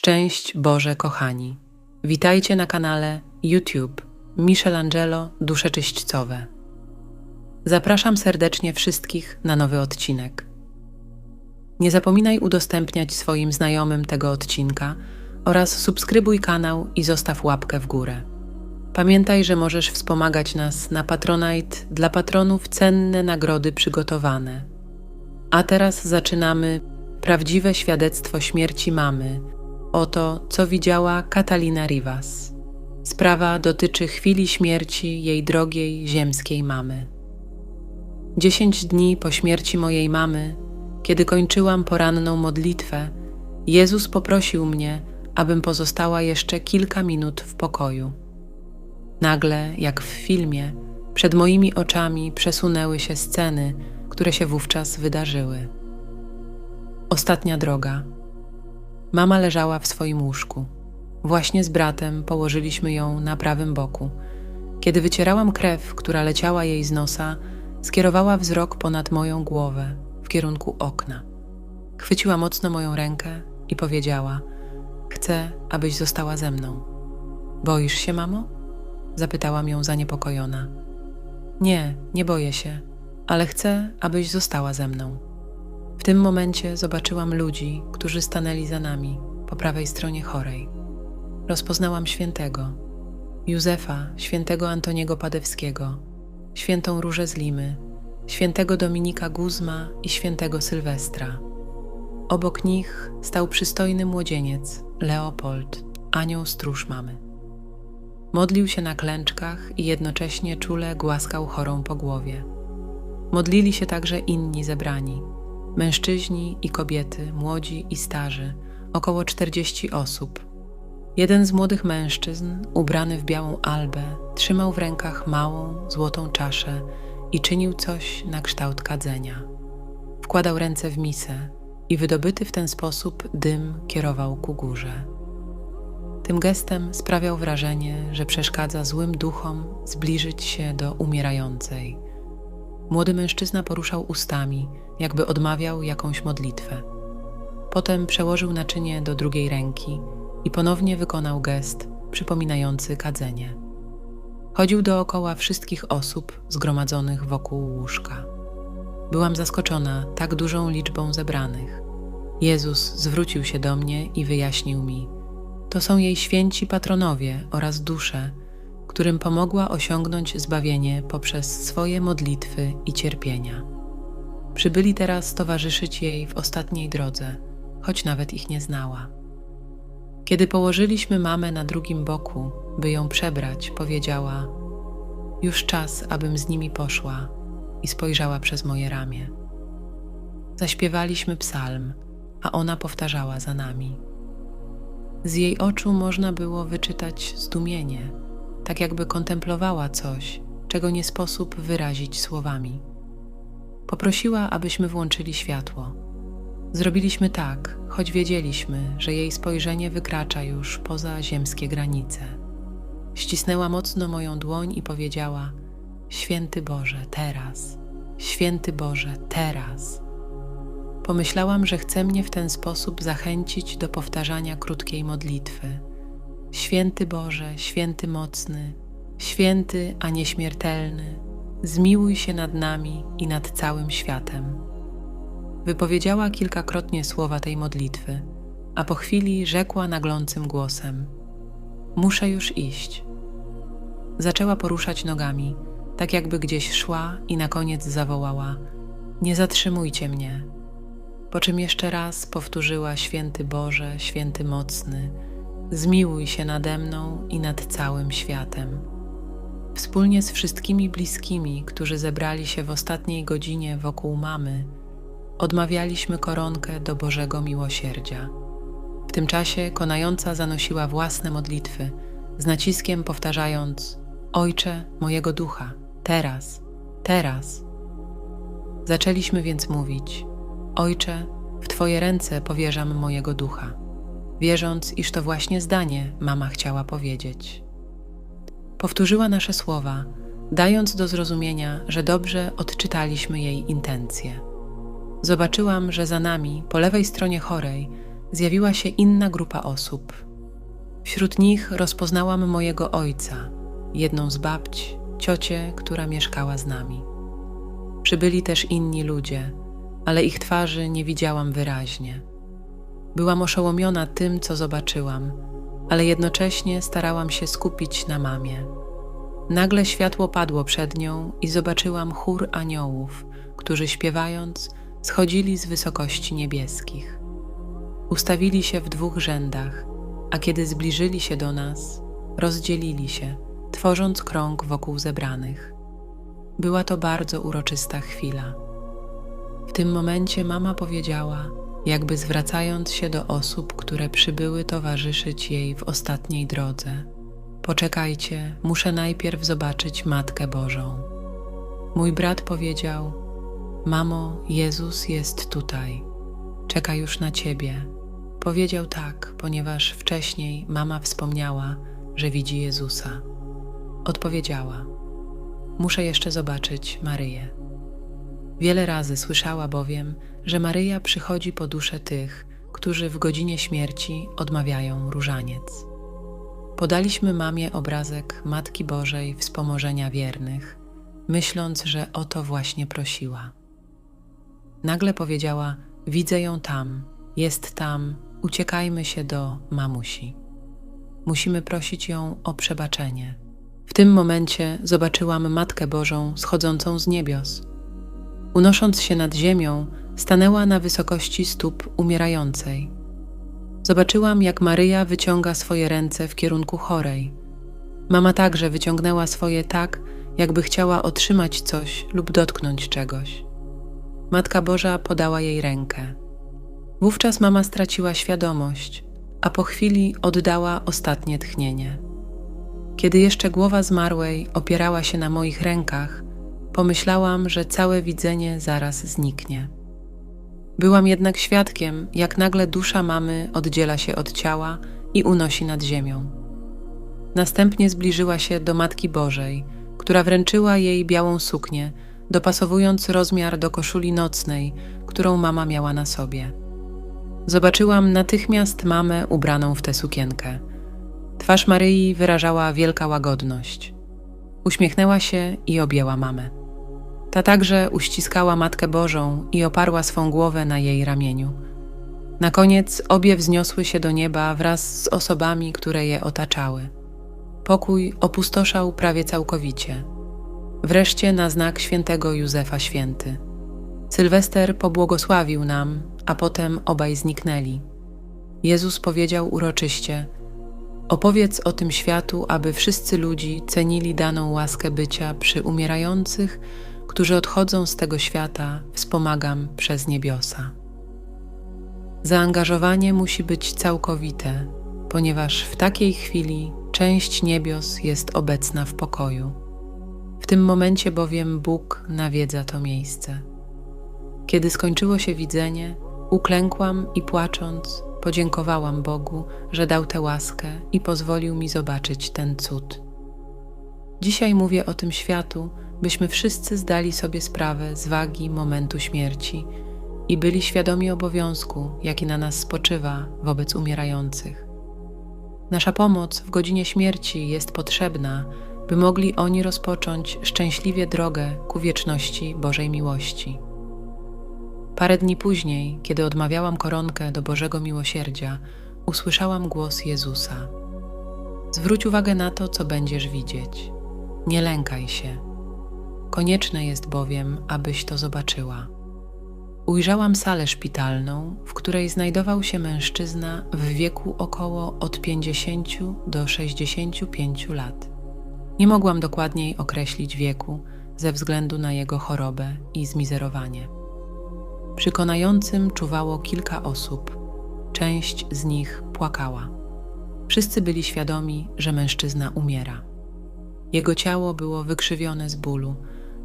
Szczęść Boże kochani. Witajcie na kanale YouTube Michelangelo Dusze Czyśćcowe. Zapraszam serdecznie wszystkich na nowy odcinek. Nie zapominaj udostępniać swoim znajomym tego odcinka oraz subskrybuj kanał i zostaw łapkę w górę. Pamiętaj, że możesz wspomagać nas na Patronite dla patronów cenne nagrody przygotowane. A teraz zaczynamy prawdziwe świadectwo śmierci mamy Oto, co widziała Catalina Rivas. Sprawa dotyczy chwili śmierci jej drogiej ziemskiej mamy. Dziesięć dni po śmierci mojej mamy, kiedy kończyłam poranną modlitwę, Jezus poprosił mnie, abym pozostała jeszcze kilka minut w pokoju. Nagle, jak w filmie, przed moimi oczami przesunęły się sceny, które się wówczas wydarzyły. Ostatnia droga Mama leżała w swoim łóżku. Właśnie z bratem położyliśmy ją na prawym boku. Kiedy wycierałam krew, która leciała jej z nosa, skierowała wzrok ponad moją głowę, w kierunku okna. Chwyciła mocno moją rękę i powiedziała: Chcę, abyś została ze mną. Boisz się, mamo? Zapytałam ją zaniepokojona. Nie, nie boję się, ale chcę, abyś została ze mną. W tym momencie zobaczyłam ludzi, którzy stanęli za nami po prawej stronie chorej. Rozpoznałam świętego, Józefa, świętego Antoniego Padewskiego, świętą Różę z Limy, świętego Dominika Guzma i świętego Sylwestra. Obok nich stał przystojny młodzieniec, Leopold, anioł stróż mamy. Modlił się na klęczkach i jednocześnie czule głaskał chorą po głowie. Modlili się także inni zebrani – mężczyźni i kobiety, młodzi i starzy, około 40 osób. Jeden z młodych mężczyzn, ubrany w białą albę, trzymał w rękach małą, złotą czaszę i czynił coś na kształt kadzenia. Wkładał ręce w misę i wydobyty w ten sposób dym kierował ku górze. Tym gestem sprawiał wrażenie, że przeszkadza złym duchom zbliżyć się do umierającej – Młody mężczyzna poruszał ustami, jakby odmawiał jakąś modlitwę. Potem przełożył naczynie do drugiej ręki i ponownie wykonał gest przypominający kadzenie. Chodził dookoła wszystkich osób zgromadzonych wokół łóżka. Byłam zaskoczona tak dużą liczbą zebranych. Jezus zwrócił się do mnie i wyjaśnił mi: To są jej święci patronowie oraz dusze, którym pomogła osiągnąć zbawienie poprzez swoje modlitwy i cierpienia. Przybyli teraz towarzyszyć jej w ostatniej drodze, choć nawet ich nie znała. Kiedy położyliśmy mamę na drugim boku, by ją przebrać, powiedziała: Już czas, abym z nimi poszła, i spojrzała przez moje ramię. Zaśpiewaliśmy psalm, a ona powtarzała za nami. Z jej oczu można było wyczytać zdumienie tak jakby kontemplowała coś, czego nie sposób wyrazić słowami. Poprosiła, abyśmy włączyli światło. Zrobiliśmy tak, choć wiedzieliśmy, że jej spojrzenie wykracza już poza ziemskie granice. Ścisnęła mocno moją dłoń i powiedziała: Święty Boże, teraz, święty Boże, teraz. Pomyślałam, że chce mnie w ten sposób zachęcić do powtarzania krótkiej modlitwy Święty Boże, święty mocny, święty, a nieśmiertelny, zmiłuj się nad nami i nad całym światem. Wypowiedziała kilkakrotnie słowa tej modlitwy, a po chwili rzekła naglącym głosem: Muszę już iść. Zaczęła poruszać nogami, tak jakby gdzieś szła i na koniec zawołała: Nie zatrzymujcie mnie. Po czym jeszcze raz powtórzyła: Święty Boże, święty mocny, zmiłuj się nade mną i nad całym światem. Wspólnie z wszystkimi bliskimi, którzy zebrali się w ostatniej godzinie wokół mamy, odmawialiśmy koronkę do Bożego miłosierdzia. W tym czasie konająca zanosiła własne modlitwy, z naciskiem powtarzając: Ojcze mojego ducha, teraz, teraz. Zaczęliśmy więc mówić: Ojcze, w Twoje ręce powierzam mojego ducha wierząc, iż to właśnie zdanie mama chciała powiedzieć. Powtórzyła nasze słowa, dając do zrozumienia, że dobrze odczytaliśmy jej intencje. Zobaczyłam, że za nami, po lewej stronie chorej, zjawiła się inna grupa osób. Wśród nich rozpoznałam mojego ojca, jedną z babć, ciocię, która mieszkała z nami. Przybyli też inni ludzie, ale ich twarzy nie widziałam wyraźnie. Byłam oszołomiona tym, co zobaczyłam, ale jednocześnie starałam się skupić na mamie. Nagle światło padło przed nią i zobaczyłam chór aniołów, którzy śpiewając schodzili z wysokości niebieskich. Ustawili się w dwóch rzędach, a kiedy zbliżyli się do nas, rozdzielili się, tworząc krąg wokół zebranych. Była to bardzo uroczysta chwila. W tym momencie mama powiedziała, jakby zwracając się do osób, które przybyły towarzyszyć jej w ostatniej drodze: Poczekajcie, muszę najpierw zobaczyć Matkę Bożą. Mój brat powiedział: Mamo, Jezus jest tutaj, czeka już na ciebie. Powiedział tak, ponieważ wcześniej mama wspomniała, że widzi Jezusa. Odpowiedziała: Muszę jeszcze zobaczyć Maryję. Wiele razy słyszała bowiem, że Maryja przychodzi po duszę tych, którzy w godzinie śmierci odmawiają różaniec. Podaliśmy mamie obrazek Matki Bożej Wspomożenia Wiernych, myśląc, że o to właśnie prosiła. Nagle powiedziała: Widzę ją tam, jest tam, uciekajmy się do mamusi. Musimy prosić ją o przebaczenie. W tym momencie zobaczyłam Matkę Bożą schodzącą z niebios. Unosząc się nad ziemią, stanęła na wysokości stóp umierającej. Zobaczyłam, jak Maryja wyciąga swoje ręce w kierunku chorej. Mama także wyciągnęła swoje tak, jakby chciała otrzymać coś lub dotknąć czegoś. Matka Boża podała jej rękę. Wówczas mama straciła świadomość, a po chwili oddała ostatnie tchnienie. Kiedy jeszcze głowa zmarłej opierała się na moich rękach, pomyślałam, że całe widzenie zaraz zniknie. Byłam jednak świadkiem, jak nagle dusza mamy oddziela się od ciała i unosi nad ziemią. Następnie zbliżyła się do Matki Bożej, która wręczyła jej białą suknię, dopasowując rozmiar do koszuli nocnej, którą mama miała na sobie. Zobaczyłam natychmiast mamę ubraną w tę sukienkę. Twarz Maryi wyrażała wielka łagodność. Uśmiechnęła się i objęła mamę. Ta także uściskała Matkę Bożą i oparła swą głowę na jej ramieniu. Na koniec obie wzniosły się do nieba wraz z osobami, które je otaczały. Pokój opustoszał prawie całkowicie. Wreszcie na znak świętego Józefa Święty. Sylwester pobłogosławił nam, a potem obaj zniknęli. Jezus powiedział uroczyście: Opowiedz o tym światu, aby wszyscy ludzi cenili daną łaskę bycia przy umierających, którzy odchodzą z tego świata, wspomagam przez niebiosa. Zaangażowanie musi być całkowite, ponieważ w takiej chwili część niebios jest obecna w pokoju. W tym momencie bowiem Bóg nawiedza to miejsce. Kiedy skończyło się widzenie, uklękłam i płacząc, podziękowałam Bogu, że dał tę łaskę i pozwolił mi zobaczyć ten cud. Dzisiaj mówię o tym światu, byśmy wszyscy zdali sobie sprawę z wagi momentu śmierci i byli świadomi obowiązku, jaki na nas spoczywa wobec umierających. Nasza pomoc w godzinie śmierci jest potrzebna, by mogli oni rozpocząć szczęśliwie drogę ku wieczności Bożej miłości. Parę dni później, kiedy odmawiałam koronkę do Bożego Miłosierdzia, usłyszałam głos Jezusa. Zwróć uwagę na to, co będziesz widzieć. Nie lękaj się. Konieczne jest bowiem, abyś to zobaczyła. Ujrzałam salę szpitalną, w której znajdował się mężczyzna w wieku około od 50 do 65 lat. Nie mogłam dokładniej określić wieku ze względu na jego chorobę i zmizerowanie. Przy konającym czuwało kilka osób, część z nich płakała. Wszyscy byli świadomi, że mężczyzna umiera. Jego ciało było wykrzywione z bólu,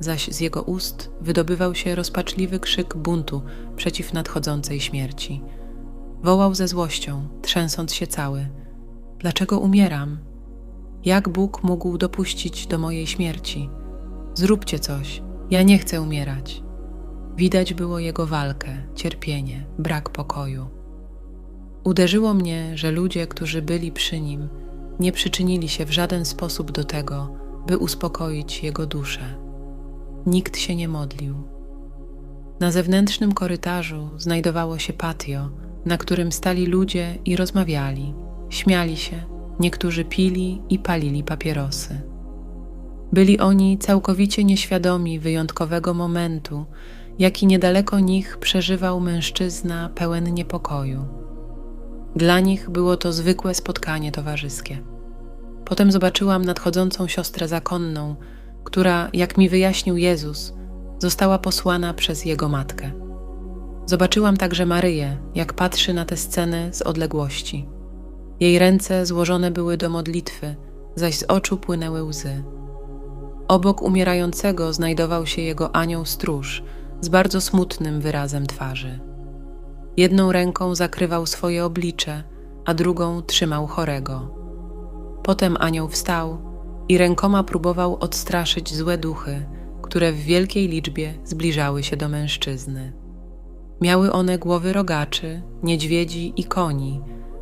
zaś z jego ust wydobywał się rozpaczliwy krzyk buntu przeciw nadchodzącej śmierci. Wołał ze złością, trzęsąc się cały: Dlaczego umieram? Jak Bóg mógł dopuścić do mojej śmierci? Zróbcie coś, ja nie chcę umierać. Widać było jego walkę, cierpienie, brak pokoju. Uderzyło mnie, że ludzie, którzy byli przy nim, nie przyczynili się w żaden sposób do tego, by uspokoić jego duszę. Nikt się nie modlił. Na zewnętrznym korytarzu znajdowało się patio, na którym stali ludzie i rozmawiali, śmiali się, niektórzy pili i palili papierosy. Byli oni całkowicie nieświadomi wyjątkowego momentu, jaki niedaleko nich przeżywał mężczyzna pełen niepokoju. Dla nich było to zwykłe spotkanie towarzyskie. Potem zobaczyłam nadchodzącą siostrę zakonną, która, jak mi wyjaśnił Jezus, została posłana przez jego matkę. Zobaczyłam także Maryję, jak patrzy na tę scenę z odległości. Jej ręce złożone były do modlitwy, zaś z oczu płynęły łzy. Obok umierającego znajdował się jego anioł stróż z bardzo smutnym wyrazem twarzy. Jedną ręką zakrywał swoje oblicze, a drugą trzymał chorego. Potem anioł wstał i rękoma próbował odstraszyć złe duchy, które w wielkiej liczbie zbliżały się do mężczyzny. Miały one głowy rogaczy, niedźwiedzi i koni,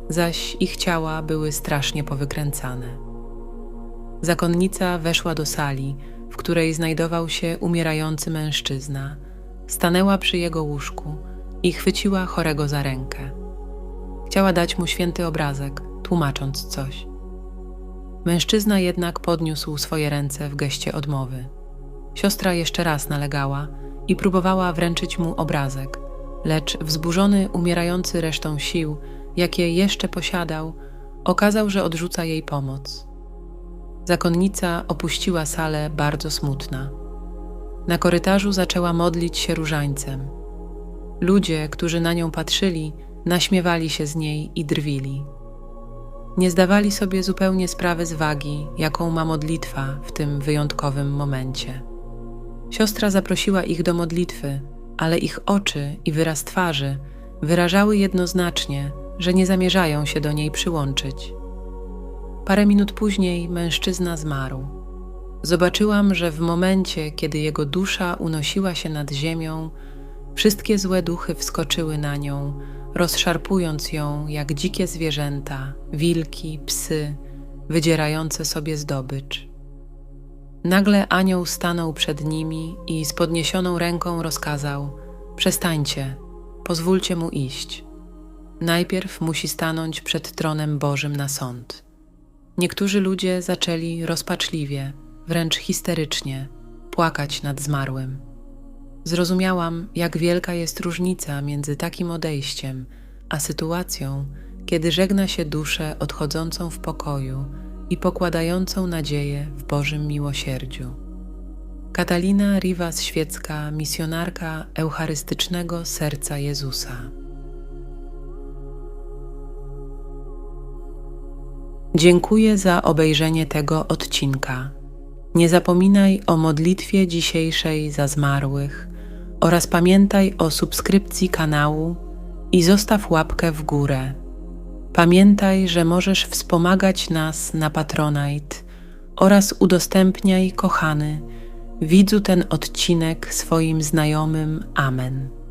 zaś ich ciała były strasznie powykręcane. Zakonnica weszła do sali, w której znajdował się umierający mężczyzna, stanęła przy jego łóżku i chwyciła chorego za rękę. Chciała dać mu święty obrazek, tłumacząc coś. Mężczyzna jednak podniósł swoje ręce w geście odmowy. Siostra jeszcze raz nalegała i próbowała wręczyć mu obrazek, lecz wzburzony, umierający resztą sił, jakie jeszcze posiadał, okazał, że odrzuca jej pomoc. Zakonnica opuściła salę bardzo smutna. Na korytarzu zaczęła modlić się różańcem. Ludzie, którzy na nią patrzyli, naśmiewali się z niej i drwili. Nie zdawali sobie zupełnie sprawy z wagi, jaką ma modlitwa w tym wyjątkowym momencie. Siostra zaprosiła ich do modlitwy, ale ich oczy i wyraz twarzy wyrażały jednoznacznie, że nie zamierzają się do niej przyłączyć. Parę minut później mężczyzna zmarł. Zobaczyłam, że w momencie, kiedy jego dusza unosiła się nad ziemią, wszystkie złe duchy wskoczyły na nią, rozszarpując ją jak dzikie zwierzęta, wilki, psy, wydzierające sobie zdobycz. Nagle anioł stanął przed nimi i z podniesioną ręką rozkazał: Przestańcie, pozwólcie mu iść. Najpierw musi stanąć przed tronem Bożym na sąd. Niektórzy ludzie zaczęli rozpaczliwie, wręcz histerycznie, płakać nad zmarłym. Zrozumiałam, jak wielka jest różnica między takim odejściem, a sytuacją, kiedy żegna się duszę odchodzącą w pokoju i pokładającą nadzieję w Bożym miłosierdziu. Katalina Rivas Świecka, misjonarka Eucharystycznego Serca Jezusa. Dziękuję za obejrzenie tego odcinka. Nie zapominaj o modlitwie dzisiejszej za zmarłych oraz pamiętaj o subskrypcji kanału i zostaw łapkę w górę. Pamiętaj, że możesz wspomagać nas na Patronite oraz udostępniaj, kochany, widzu ten odcinek swoim znajomym. Amen.